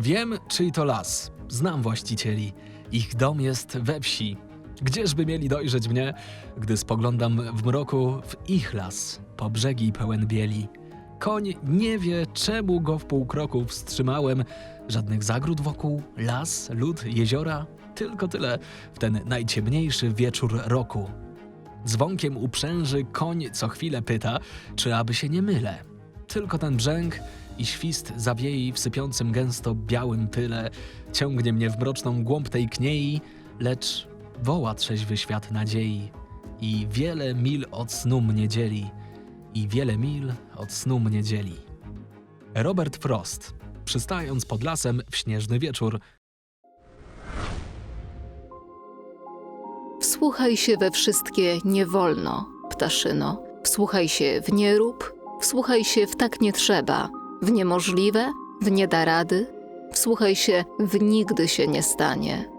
Wiem, czyj to las. Znam właścicieli. Ich dom jest we wsi. Gdzieżby mieli dojrzeć mnie, gdy spoglądam w mroku w ich las, po brzegi pełen bieli. Koń nie wie, czemu go w pół kroku wstrzymałem. Żadnych zagród wokół, las, lód, jeziora. Tylko tyle w ten najciemniejszy wieczór roku. Dzwonkiem uprzęży koń co chwilę pyta, czy aby się nie mylę. Tylko ten brzęk i świst zawiei w sypiącym gęsto białym pyle ciągnie mnie w mroczną głąb tej kniei, lecz woła trzeźwy świat nadziei i wiele mil od snu mnie dzieli, i wiele mil od snu mnie dzieli. Robert Frost, przystając pod lasem w śnieżny wieczór, Wsłuchaj się we wszystkie nie wolno, ptaszyno. Wsłuchaj się w nie rób, wsłuchaj się w tak nie trzeba, w niemożliwe, w nie da rady, wsłuchaj się w nigdy się nie stanie.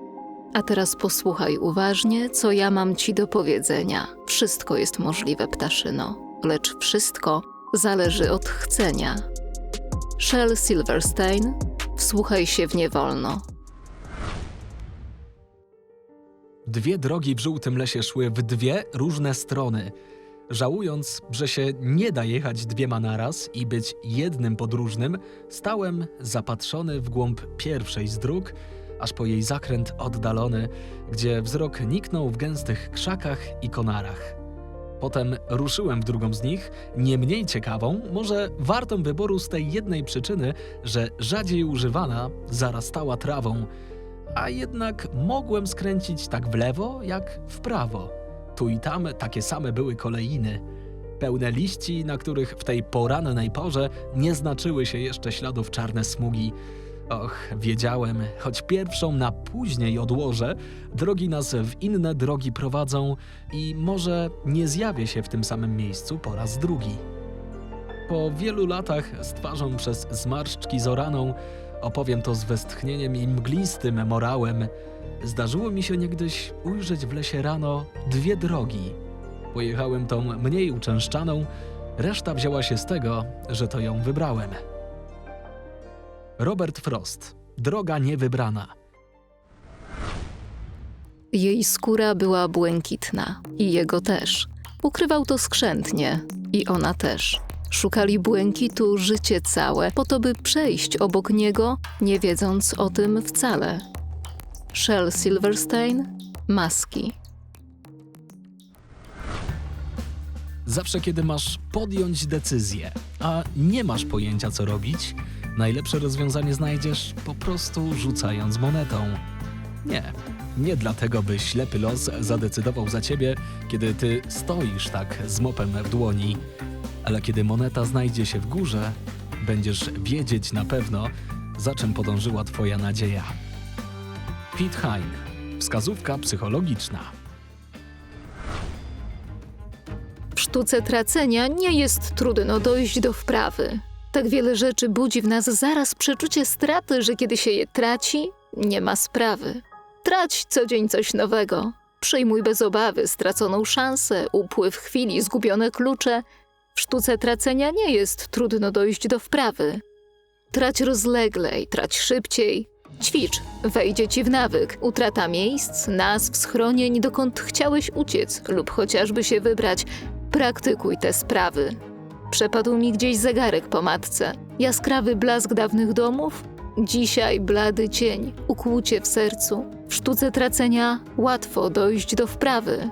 A teraz posłuchaj uważnie, co ja mam ci do powiedzenia. Wszystko jest możliwe, ptaszyno, lecz wszystko zależy od chcenia. Shel Silverstein, wsłuchaj się w nie wolno. Dwie drogi w żółtym lesie szły w dwie różne strony. Żałując, że się nie da jechać dwiema naraz i być jednym podróżnym, stałem zapatrzony w głąb pierwszej z dróg, aż po jej zakręt oddalony, gdzie wzrok niknął w gęstych krzakach i konarach. Potem ruszyłem w drugą z nich, nie mniej ciekawą, może wartą wyboru z tej jednej przyczyny, że rzadziej używana zarastała trawą, a jednak mogłem skręcić tak w lewo, jak w prawo. Tu i tam takie same były kolejny. Pełne liści, na których w tej porannej porze nie znaczyły się jeszcze śladów czarne smugi. Och, wiedziałem, choć pierwszą na później odłożę, drogi nas w inne drogi prowadzą i może nie zjawię się w tym samym miejscu po raz drugi. Po wielu latach z twarzą przez zmarszczki zoraną opowiem to z westchnieniem i mglistym morałem. Zdarzyło mi się niegdyś ujrzeć w lesie rano dwie drogi. Pojechałem tą mniej uczęszczaną, reszta wzięła się z tego, że to ją wybrałem. Robert Frost. Droga niewybrana. Jej skóra była błękitna i jego też. Ukrywał to skrzętnie i ona też. Szukali błękitu życie całe, po to by przejść obok niego, nie wiedząc o tym wcale. Shell Silverstein, Maski. Zawsze, kiedy masz podjąć decyzję, a nie masz pojęcia, co robić, najlepsze rozwiązanie znajdziesz po prostu rzucając monetą. Nie, nie dlatego, by ślepy los zadecydował za ciebie, kiedy ty stoisz tak z mopem w dłoni, ale kiedy moneta znajdzie się w górze, będziesz wiedzieć na pewno, za czym podążyła twoja nadzieja. Pete Hein. Wskazówka psychologiczna. W sztuce tracenia nie jest trudno dojść do wprawy. Tak wiele rzeczy budzi w nas zaraz przeczucie straty, że kiedy się je traci, nie ma sprawy. Trać co dzień coś nowego. Przyjmuj bez obawy straconą szansę, upływ chwili, zgubione klucze. W sztuce tracenia nie jest trudno dojść do wprawy. Trać rozleglej, trać szybciej. Ćwicz, wejdzie ci w nawyk. Utrata miejsc, nazw, schronień, dokąd chciałeś uciec lub chociażby się wybrać. Praktykuj te sprawy. Przepadł mi gdzieś zegarek po matce. Jaskrawy blask dawnych domów? Dzisiaj blady cień, ukłucie w sercu. W sztuce tracenia łatwo dojść do wprawy.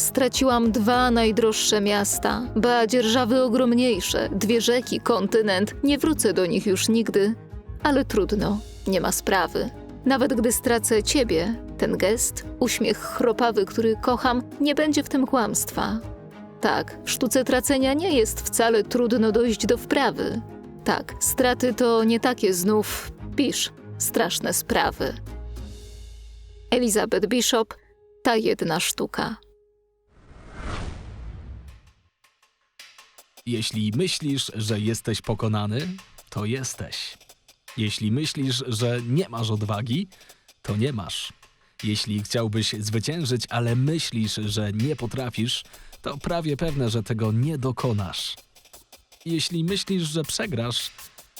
Straciłam dwa najdroższe miasta, ba dzierżawy ogromniejsze, dwie rzeki, kontynent. Nie wrócę do nich już nigdy, ale trudno, nie ma sprawy. Nawet gdy stracę ciebie, ten gest, uśmiech chropawy, który kocham, nie będzie w tym kłamstwa. Tak, w sztuce tracenia nie jest wcale trudno dojść do wprawy. Tak, straty to nie takie znów, pisz, straszne sprawy. Elizabeth Bishop, ta jedna sztuka. Jeśli myślisz, że jesteś pokonany, to jesteś. Jeśli myślisz, że nie masz odwagi, to nie masz. Jeśli chciałbyś zwyciężyć, ale myślisz, że nie potrafisz, to prawie pewne, że tego nie dokonasz. Jeśli myślisz, że przegrasz,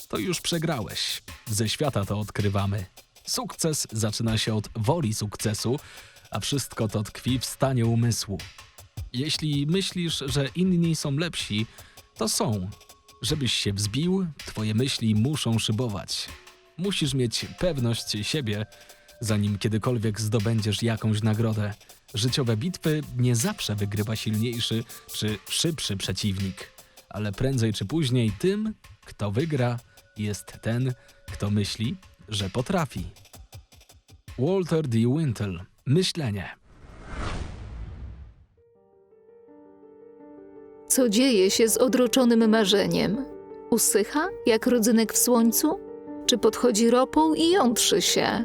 to już przegrałeś. ze świata to odkrywamy. Sukces zaczyna się od woli sukcesu, a wszystko to tkwi w stanie umysłu. Jeśli myślisz, że inni są lepsi, to są. Żebyś się wzbił, twoje myśli muszą szybować. Musisz mieć pewność siebie, zanim kiedykolwiek zdobędziesz jakąś nagrodę. Życiowe bitwy nie zawsze wygrywa silniejszy czy szybszy przeciwnik, ale prędzej czy później tym, kto wygra, jest ten, kto myśli, że potrafi. Walter D. Wintle. Myślenie. Co dzieje się z odroczonym marzeniem? Usycha jak rodzynek w słońcu? Czy podchodzi ropą i jątrzy się?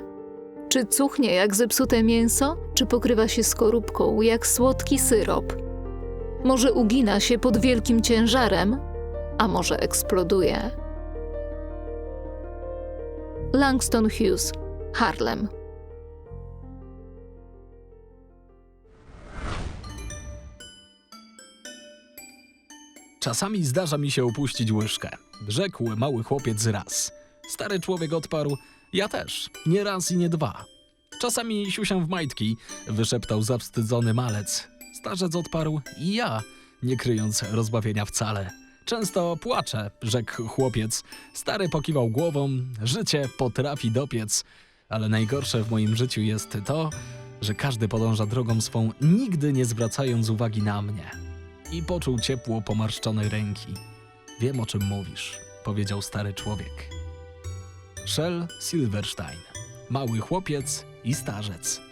Czy cuchnie jak zepsute mięso? Czy pokrywa się skorupką jak słodki syrop? Może ugina się pod wielkim ciężarem, a może eksploduje? Langston Hughes, Harlem. Czasami zdarza mi się upuścić łyżkę. Rzekł mały chłopiec raz. Stary człowiek odparł: Ja też, nie raz i nie dwa. Czasami siusiam w majtki, wyszeptał zawstydzony malec. Starzec odparł: I ja, nie kryjąc rozbawienia wcale. Często płaczę, rzekł chłopiec. Stary pokiwał głową: Życie potrafi dopiec. Ale najgorsze w moim życiu jest to, że każdy podąża drogą swą, nigdy nie zwracając uwagi na mnie i poczuł ciepło pomarszczonej ręki. Wiem o czym mówisz, powiedział stary człowiek. Shell Silverstein, mały chłopiec i starzec.